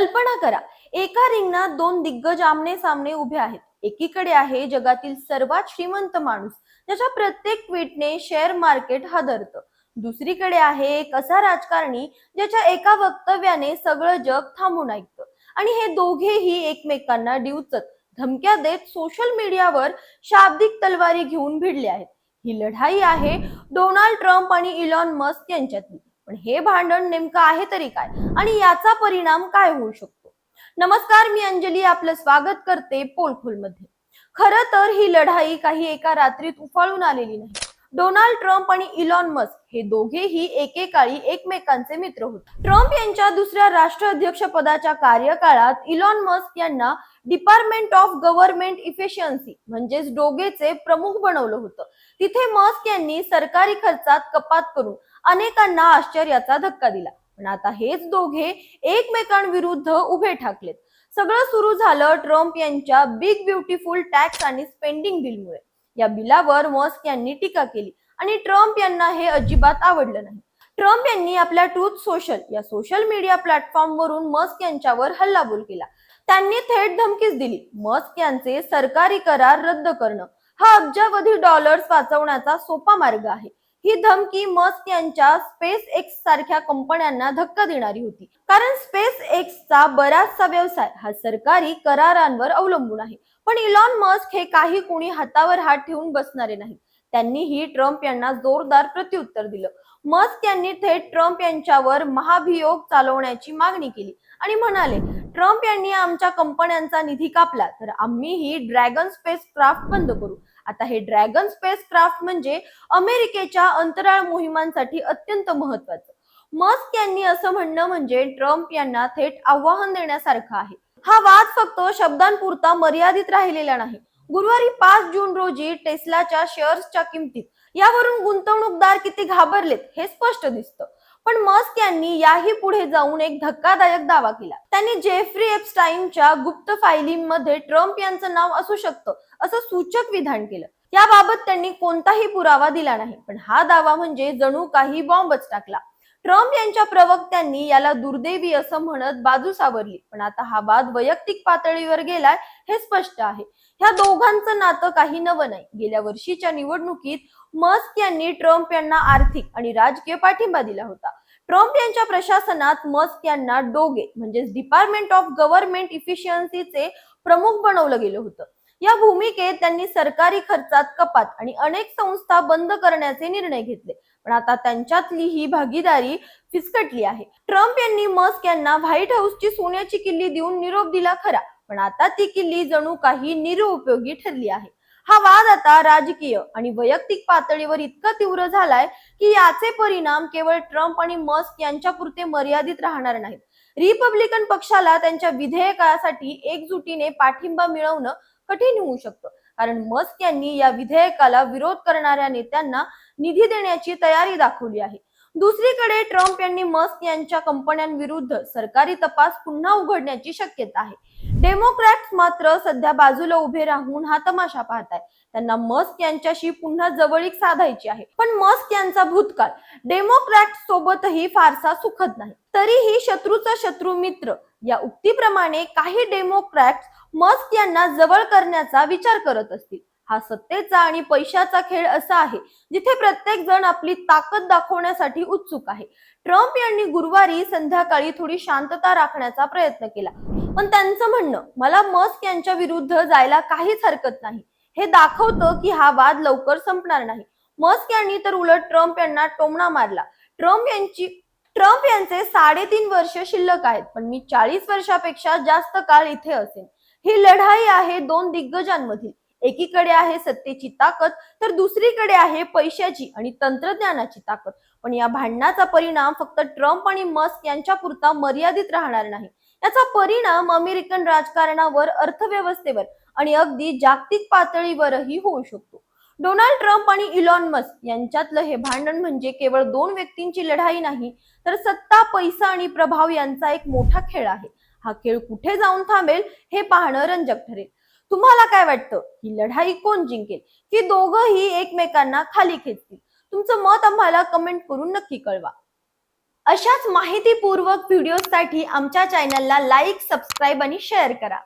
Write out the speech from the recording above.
कल्पना करा. एका रिंगणात दोन दिग्गज आमने सामने उभे आहेत. एकीकडे आहे जगातील सर्वात श्रीमंत माणूस ज्याच्या प्रत्येक ट्विटने शेअर मार्केट हादरतं. दुसरीकडे आहे एक असा राजकारणी ज्याच्या एका वक्तव्याने सगळं जग थांबून ऐकतं. आणि हे दोघेही एकमेकांना डिवचत धमक्या देत सोशल मीडियावर शाब्दिक तलवारी घेऊन भिडले आहेत. ही लढाई आहे डोनाल्ड ट्रम्प आणि इलॉन मस्क यांच्यातली. पण हे भांडण नेमकं आहे तरी काय? आणि याचा परिणाम काय होऊ शकतो? नमस्कार मी अंजली आपलं स्वागत करते पोलखोलमध्ये. खर तर ही लढाई काही एका रात्रीत उफाळून आलेली नाही. डोनाल्ड ट्रम्प आणि इलॉन मस्क हे दोघेही एकेकाळी एकमेकांचे मित्र होते. ट्रम्प यांच्या दुसऱ्या राष्ट्राध्यक्ष पदाच्या कार्यकाळात इलॉन मस्क यांना डिपार्टमेंट ऑफ गव्हर्नमेंट इफिशियन्सी म्हणजेच डोगेचे प्रमुख बनवलं होतं. तिथे मस्क यांनी सरकारी खर्चात कपात करून अनेकांना आश्चर्याचा धक्का दिला. पण आता हेच दोघे एकमेकांविरुद्ध उभे ठाकलेत. सगळं सुरू झालं ट्रम्प यांच्या बिग ब्युटिफुल टॅक्स आणि स्पेंडिंग बिलमुळे. या बिलावर मस्क यांनी टीका केली आणि ट्रम्प यांना हे अजिबात आवडलं नाही. ट्रम्प यांनी आपल्या ट्रूथ सोशल या सोशल मीडिया प्लॅटफॉर्म वरून मस्क यांच्यावर हल्लाबोल केला. त्यांनी थेट धमकीच दिली. मस्क यांचे सरकारी करार रद्द करणं हा अब्जावधी डॉलर्स वाचवण्याचा सोपा मार्ग आहे. ही धमकी मस्क यांच्या स्पेस एक्स सारख्या कंपन्यांना धक्का देणारी होती. कारण स्पेस एक्सचा बराचसा व्यवसाय हा सरकारी करारांवर अवलंबून आहे. पण इलॉन मस्क हे काही कुणी हातावर हात ठेवून बसणारे नाहीत त्यांनीही ट्रम्प यांना जोरदार प्रत्युत्तर दिलं. मस्क यांनी थेट ट्रम्प यांच्यावर महाभियोग चालवण्याची मागणी केली आणि म्हणाले ट्रम्प यांनी आमच्या कंपन्यांचा निधी कापला तर आम्हीही ड्रॅगन स्पेस क्राफ्ट बंद करू. आता हे ड्रॅगन स्पेस क्राफ्ट म्हणजे अमेरिकेच्या अंतराळ मोहिमांसाठी अत्यंत महत्वाचं. मस्क यांनी असं म्हणणं म्हणजे ट्रम्प यांना थेट आव्हान देण्यासारखं आहे. हा वाद फक्त शब्दांपुरता मर्यादित राहिलेला नाही. गुरुवारी पाच जून रोजी टेस्लाच्या शेअर्सच्या किमतीत यावरून गुंतवणूकदार किती घाबरलेत हे स्पष्ट दिसतं. पण मस्क यांनी याही पुढे जाऊन एक धक्कादायक दावा केला. त्यांनी जेफ्री एपस्टाईनच्या गुप्त फायलींमध्ये ट्रम्प यांचं नाव असू शकतं असं सूचक विधान केलं. याबाबत त्यांनी कोणताही पुरावा दिला नाही. पण हा दावा म्हणजे जणू काही बॉम्बच टाकला. ट्रम्प यांच्या प्रवक्त्यांनी याला दुर्दैवी असं म्हणत बाजू सावरली. पण आता हा वाद वैयक्तिक पातळीवर गेलाय हे स्पष्ट आहे. ह्या दोघांचं नातं काही नवं नाही. गेल्या वर्षीच्या निवडणुकीत मस्क यांनी ट्रम्प यांना आर्थिक आणि राजकीय पाठिंबा दिला होता. ट्रम्प यांच्या प्रशासनात मस्क यांना डोगे म्हणजेच डिपार्टमेंट ऑफ गव्हर्नमेंट इफिशियन्सीचे प्रमुख बनवलं गेलं होतं. या भूमिकेत त्यांनी सरकारी खर्चात कपात आणि अनेक संस्था बंद करण्याचे निर्णय घेतले. पण आता त्यांच्यातली ही भागीदारी फिसकटली आहे. ट्रम्प यांनी मस्क यांना व्हाईट हाऊसची सोन्याची किल्ली देऊन निरोप दिला खरा पण आता ती किल्ली जणू काही निरुपयोगी ठरली आहे. हा वाद आता राजकीय आणि वैयक्तिक पातळीवर इतका तीव्र झालाय की याचे परिणाम केवळ ट्रम्प आणि मस्क यांच्यापुरते मर्यादित राहणार नाहीत. रिपब्लिकन पक्षाला त्यांच्या विधेयकासाठी एकजुटीने पाठिंबा मिळवणं कठीण होऊ शकतं. कारण मस्क यांनी या विधेयकाला विरोध करणाऱ्या नेत्यांना निधी देण्याची तयारी दाखवली आहे. दुसरीकडे ट्रम्प यांनी मस्क यांच्या कंपन्यांविरुद्ध सरकारी तपास पुन्हा उघडण्याची शक्यता आहे. डेमोक्रॅट्स मात्र सध्या बाजूला उभे राहून हा तमाशा पाहताय त्यांना मस्क यांच्याशी पुन्हा जवळीक साधायची आहे. पण मस्क यांचा भूतकाळ. डेमोक्रॅट सोबतही फारसा सुखद नाही. तरीही शत्रूचा शत्रू मित्र या उक्तीप्रमाणे काही डेमोक्रॅट्स मस्क यांना जवळ करण्याचा विचार करत असतील. हा सत्तेचा आणि पैशाचा खेळ असा आहे जिथे प्रत्येक जण आपली ताकद दाखवण्यासाठी उत्सुक आहे. ट्रम्प यांनी गुरुवारी संध्याकाळी थोडी शांतता राखण्याचा प्रयत्न केला. पण त्यांचं म्हणणं मला मस्क यांच्या विरुद्ध जायला काहीच हरकत नाही. हे दाखवतं की हा वाद लवकर संपणार नाही. मस्क यांनी तर उलट ट्रम्प यांना टोमणा मारला. ट्रम्प यांची ट्रम्प यांचे साडेतीन वर्ष शिल्लक आहेत पण मी चाळीस वर्षापेक्षा जास्त काळ इथे असेन. ही लढाई आहे दोन दिग्गजांमधील. एकीकडे आहे सत्तेची ताकद तर दुसरीकडे आहे पैशाची आणि तंत्रज्ञानाची ताकद. पण या भांडणाचा परिणाम फक्त ट्रम्प आणि मस्क यांच्या पुरता मर्यादित राहणार नाही. याचा परिणाम अमेरिकन राजकारणावर अर्थव्यवस्थेवर आणि अगदी जागतिक पातळीवरही होऊ शकतो. डोनाल्ड ट्रम्प आणि इलॉन मस्क यांच्यातलं हे भांडण म्हणजे केवळ दोन व्यक्तींची लढाई नाही तर सत्ता पैसा आणि प्रभाव यांचा एक मोठा खेळ आहे. हा खेळ कुठे जाऊन थांबेल हे पाहणं रंजक ठरेल. तुम्हाला काय वाटतं? ही लढाई कोण जिंकेल? की दोघंही एकमेकांना खाली खेचतील? तुमचं मत आम्हाला कमेंट करून नक्की कळवा. अशाच माहितीपूर्वक व्हिडिओसाठी आमच्या चॅनलला लाईक सबस्क्राईब आणि शेअर करा.